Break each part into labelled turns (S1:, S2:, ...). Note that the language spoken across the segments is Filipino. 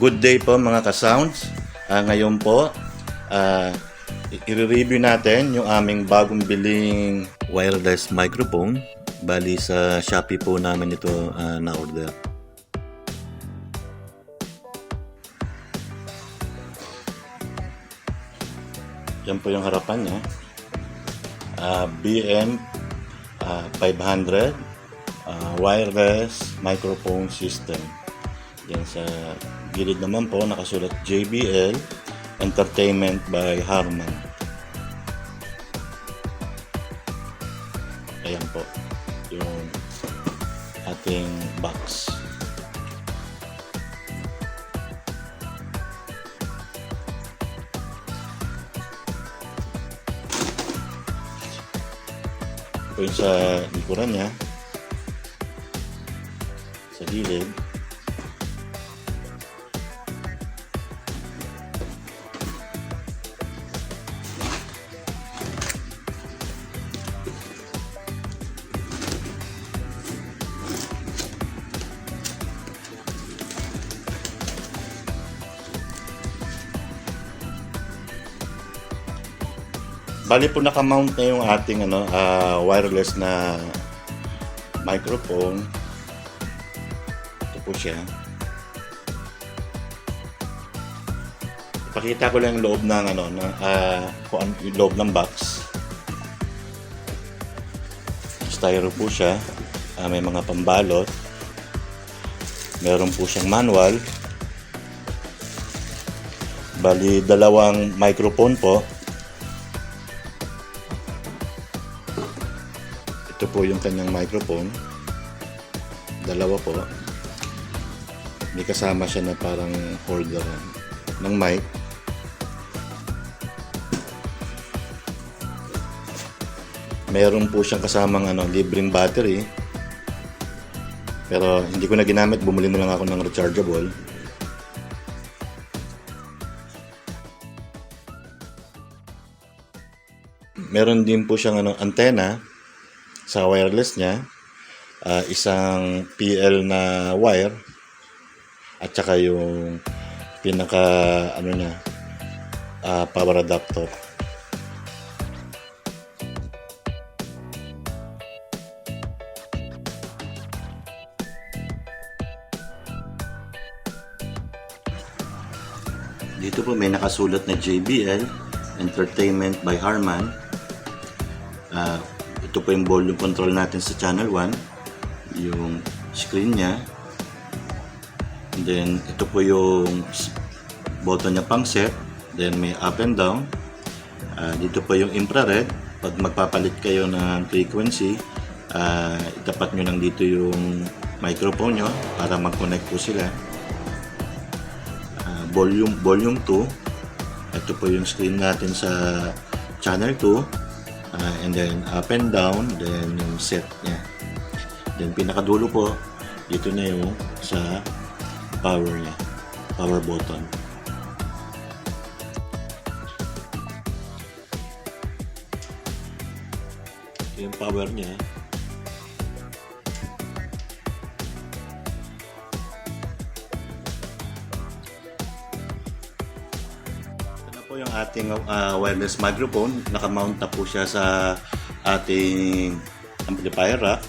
S1: good day po mga ka-sounds. Ah, ngayon po, i- i-review natin yung aming bagong biling wireless microphone. Bali sa Shopee po namin ito ah, na-order. Yan po yung harapan niya. Ah, BM ah, 500 ah, wireless microphone system. Yan sa gilid naman po nakasulat JBL Entertainment by Harman. Ayan po yung ating box. Ito yung sa likuran niya. Sa gilid. Bali po nakamount na yung ating ano, ah, wireless na microphone. Ito po siya. Ipakita ko lang yung loob ng ano, na, ano, yung loob ng box. Styro po siya. Ah, may mga pambalot. Meron po siyang manual. Bali, dalawang microphone po. Po yung kanyang microphone. Dalawa po. May kasama siya na parang holder ng mic. Meron po siyang kasamang ano, libreng battery. Pero hindi ko na ginamit, bumili na lang ako ng rechargeable. Meron din po siyang ano, antena sa wireless niya, ah, isang PL na wire at saka yung pinaka ano niya ah, power adapter. Dito po may nakasulat na JBL Entertainment by Harman. Ah, ito po yung volume control natin sa channel 1 yung screen niya. And then ito po yung button niya pang set. Then may up and down. Ah, dito po yung infrared. Pag magpapalit kayo ng frequency ah, itapat nyo lang dito yung microphone nyo para mag-connect po sila. Ah, volume volume 2 ito po yung screen natin sa channel 2 Ah, and then up and down then yung set niya. Then pinakadulo po dito na yung sa power niya power button. Yung power niya yung ating ah, wireless microphone. Nakamount na po siya sa ating amplifier rack.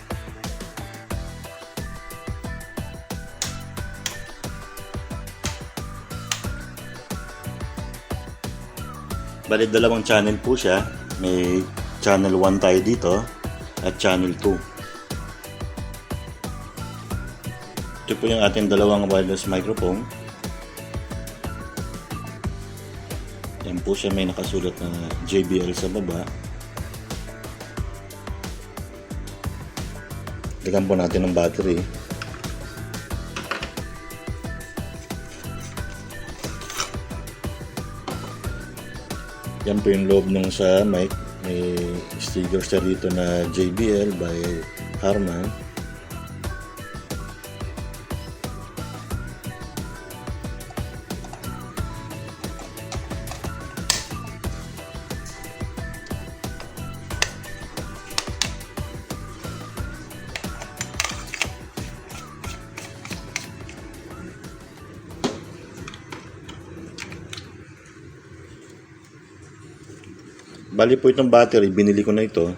S1: Bali dalawang channel po siya. May channel 1 tayo dito at channel 2. Ito po yung ating dalawang wireless microphone. Po siya may nakasulat na JBL sa baba. Lagyan po natin ng battery. Yan po yung loob nung sa mic. May sticker siya dito na JBL by Harman. Bali po itong battery, binili ko na ito.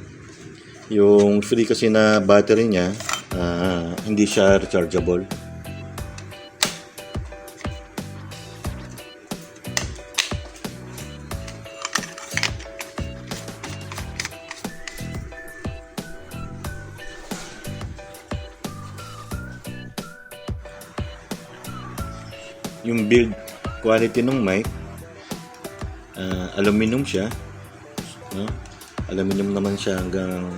S1: Yung free kasi na battery niya, ah, hindi siya rechargeable. Yung build quality ng mic, ah, aluminum siya. No? Aluminum naman siya hanggang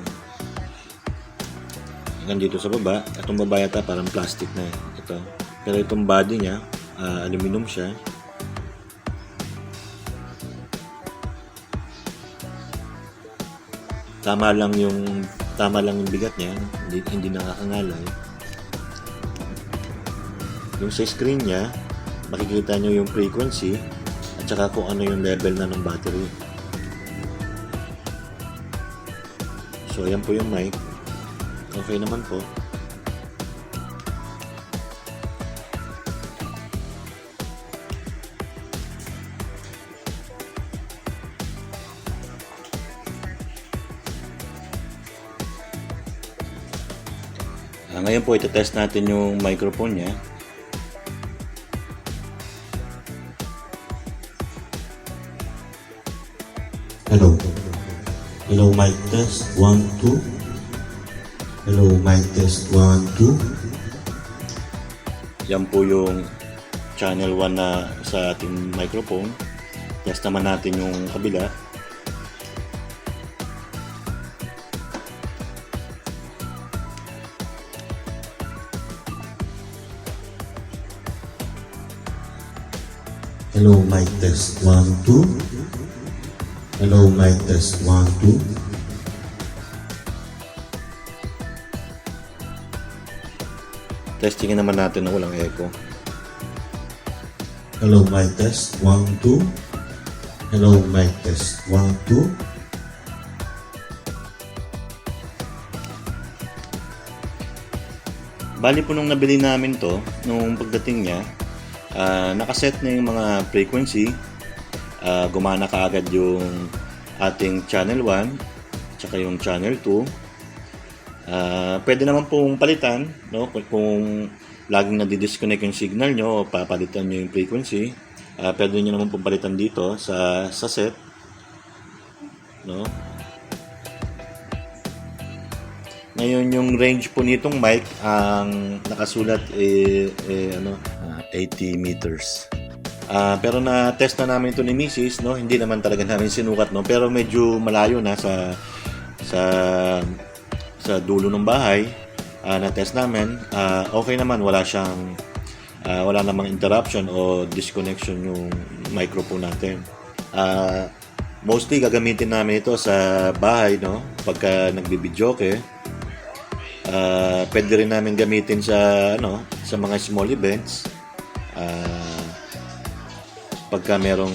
S1: hanggang dito sa baba. Itong baba yata parang plastic na ito. Pero itong body niya, ah, aluminum siya. Tama lang yung tama lang yung bigat niya, hindi, hindi nakakangalay. Yung sa screen niya, makikita nyo yung frequency at saka kung ano yung level na ng battery. So, ayan po yung mic. Okay naman po. Ah, ngayon po, ito-test natin yung microphone niya.
S2: Hello. Hello, mic test. One, two. Hello, mic test. One, two.
S1: Yan po yung channel 1 na sa ating microphone. Test naman natin yung kabila.
S2: Hello, mic test. One, two. Hello, mic test. One, two.
S1: Testingin naman natin na walang echo.
S2: Hello, mic test. One, two. Hello, mic test. One, two.
S1: Bali po nung nabili namin to, nung pagdating niya, ah, nakaset na yung mga frequency. Ah, gumana kaagad yung ating channel 1, tsaka yung channel 2. Ah, pwede naman pong palitan, no? Kung, kung laging nadi-disconnect yung signal nyo, o papalitan nyo yung frequency, ah, pwede nyo naman pong palitan dito sa, sa set. No? Ngayon yung range po nitong mic ang nakasulat eh, eh ano ah, 80 meters. Ah, pero na test na namin ito ni Mrs. no, hindi naman talaga namin sinukat no, pero medyo malayo na sa sa sa dulo ng bahay. Ah, na test namin, Ah, okay naman wala siyang ah, wala namang interruption o disconnection yung microphone natin. Ah, mostly gagamitin namin ito sa bahay no, pagka nagbibidyoke. Ah, pwede rin namin gamitin sa ano, sa mga small events. Ah, pagka merong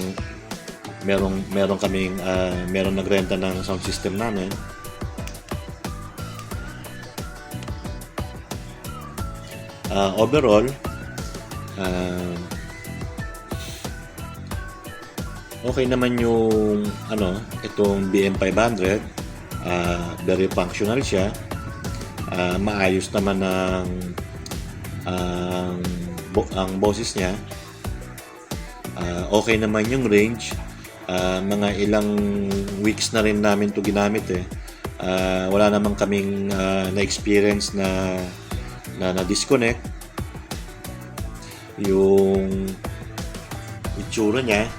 S1: merong merong kaming ah, merong nagrenta ng sound system namin. Ah, overall, ah, okay naman yung ano, itong BM500. Ah, very functional siya. Ah, maayos naman ang ang bo- ang boses niya. Ah, okay naman yung range. Ah, mga ilang weeks na rin namin to ginamit eh. Ah, wala naman kaming ah, na-experience na na na-disconnect. Yung itsura niya,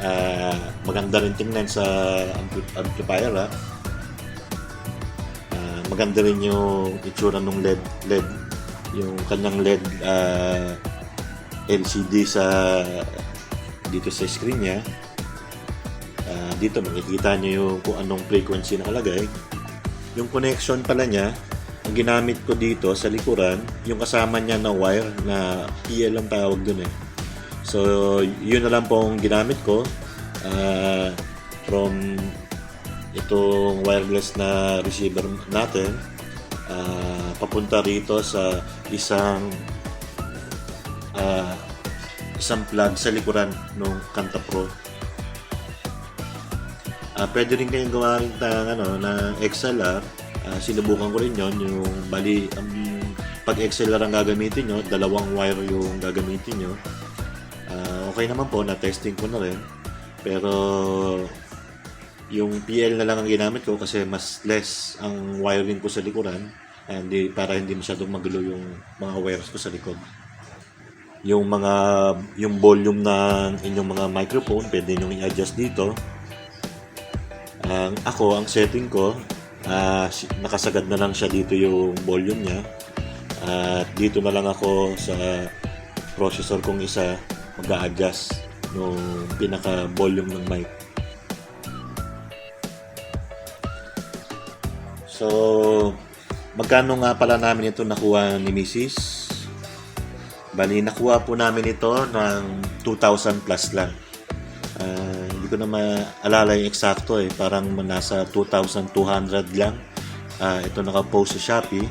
S1: ah, maganda rin tingnan sa ampli- amplifier ah. Ah, maganda rin yung itsura ng LED LED yung kanyang LED ah, LCD sa dito sa screen niya. Ah, dito makikita niyo yung kung anong frequency nakalagay. Yung connection pala niya ang ginamit ko dito sa likuran yung kasama niya na wire na PL ang tawag dun eh. So yun na lang po ang ginamit ko. Ah, from itong wireless na receiver natin. Ah, papunta rito sa isang ah, isang plug sa likuran ng Kanta Pro. Ah, pwede rin kayong gawa rin ng, ano, na XLR. Ah, sinubukan ko rin yon yung bali, um, pag XLR ang gagamitin nyo, dalawang wire yung gagamitin nyo. Ah, okay naman po, na-testing ko na rin. Pero yung PL na lang ang ginamit ko kasi mas less ang wiring ko sa likuran hindi para hindi masyadong magulo yung mga wires ko sa likod. Yung mga yung volume ng inyong mga microphone, pwede niyo i-adjust dito. Ang ako ang setting ko, si- nakasagad na lang siya dito yung volume niya. At dito na lang ako sa processor kong isa mag-a-adjust yung pinaka volume ng mic. So, magkano nga pala namin ito nakuha ni Mrs. Bali, nakuha po namin ito ng 2,000 plus lang. Ah, hindi ko na maalala yung eksakto eh. Parang nasa 2,200 lang. Ah, ito nakapost sa Shopee.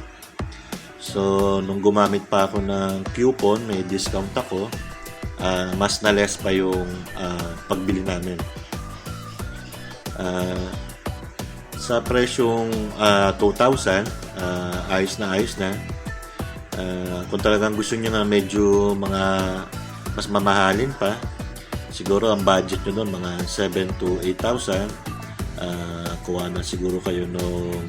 S1: So, nung gumamit pa ako ng coupon, may discount ako. ah, mas na less pa yung ah, pagbili namin. Ah, sa presyong ah, 2,000, ah, ayos na ayos na. Ah, kung talagang gusto niyo na medyo mga mas mamahalin pa, siguro ang budget nyo doon mga 7 to 8,000. Ah, kuha na siguro kayo nung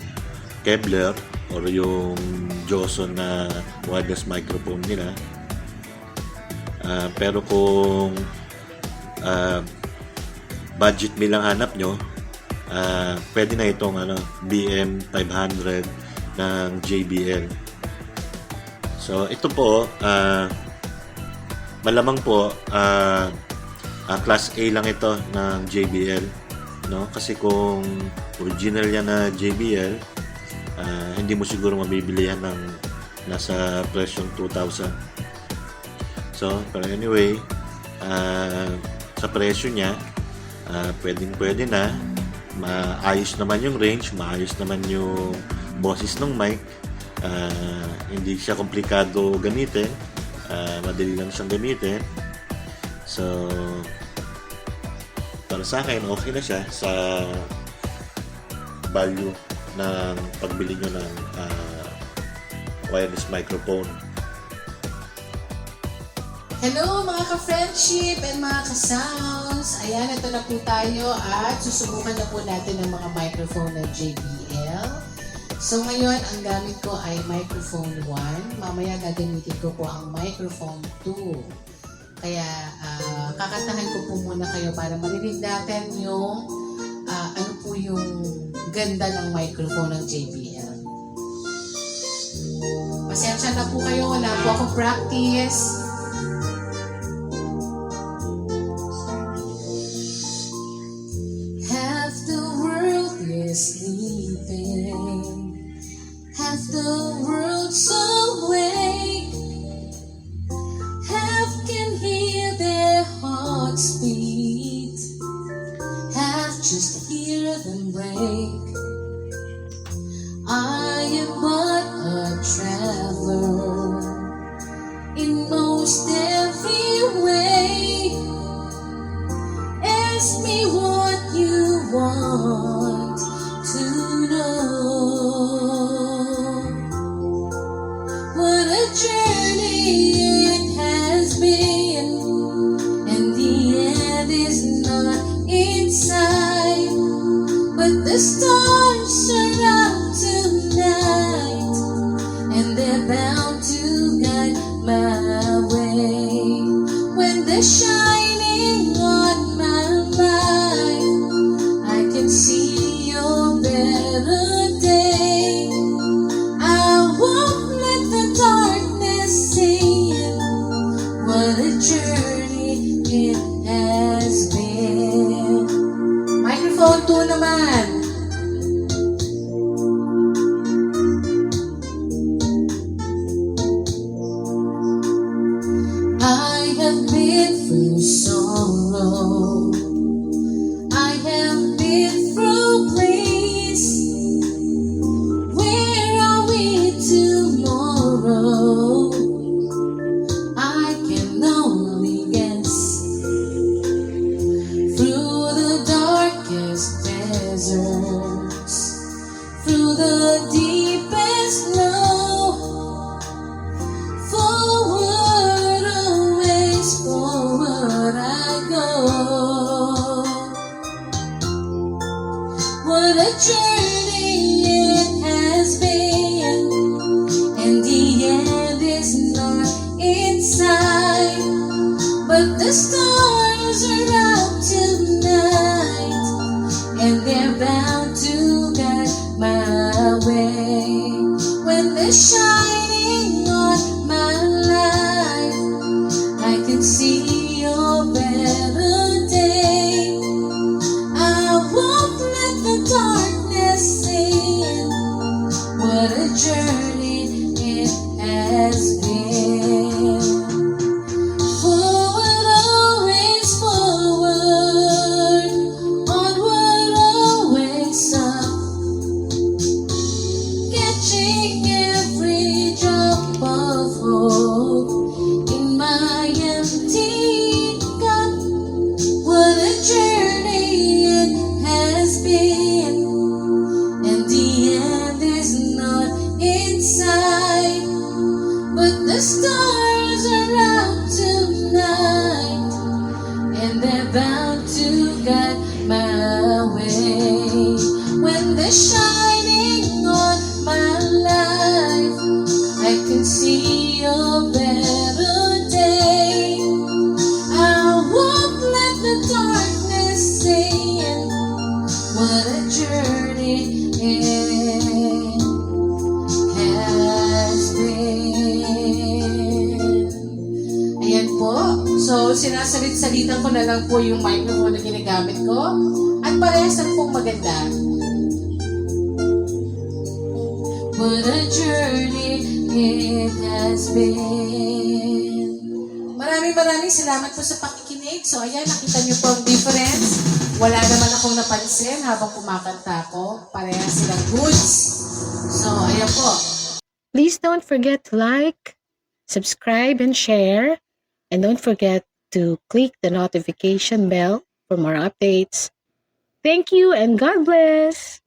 S1: Kevlar or yung Johnson na wireless microphone nila. Ah, pero kung ah, budget bilang hanap nyo, ah pwede na itong ano, BM500 ng JBL. So, ito po, ah malamang po, ah ah, class A lang ito ng JBL. No? Kasi kung original yan na JBL, ah, hindi mo siguro mabibili yan ng nasa presyong 2,000. So, pero anyway, ah, sa presyo niya, ah, pwedeng pwede na. Maayos naman yung range, maayos naman yung boses ng mic. Ah, hindi siya komplikado gamitin. Ah, madali lang siyang gamitin. So, para sa akin, okay na siya sa value ng pagbili nyo ng ah, wireless microphone.
S3: Hello mga ka-friendship and mga ka-sounds! Ayan, ito na po tayo at susubukan na po natin ang mga microphone ng JBL. So ngayon, ang gamit ko ay microphone 1. Mamaya gagamitin ko po ang microphone 2. Kaya ah, kakantahan ko po muna kayo para marinig natin yung ah, ano po yung ganda ng microphone ng JBL. Pasensya na po kayo, wala po akong practice. Shining on my life, I can see a better day. I won't let the darkness in. What a journey it has been. Ayan po. So, sinasalit-salitan ko na lang po yung microphone na ginagamit ko. At parehas na pong maganda. What a journey it has been. Maraming maraming salamat po sa pakikinig. So, ayan, nakita niyo po ang difference. Wala naman akong napansin habang kumakanta ako. Parehas silang goods. So, ayan po.
S4: Please don't forget to like, subscribe, and share. And don't forget to click the notification bell for more updates. Thank you and God bless.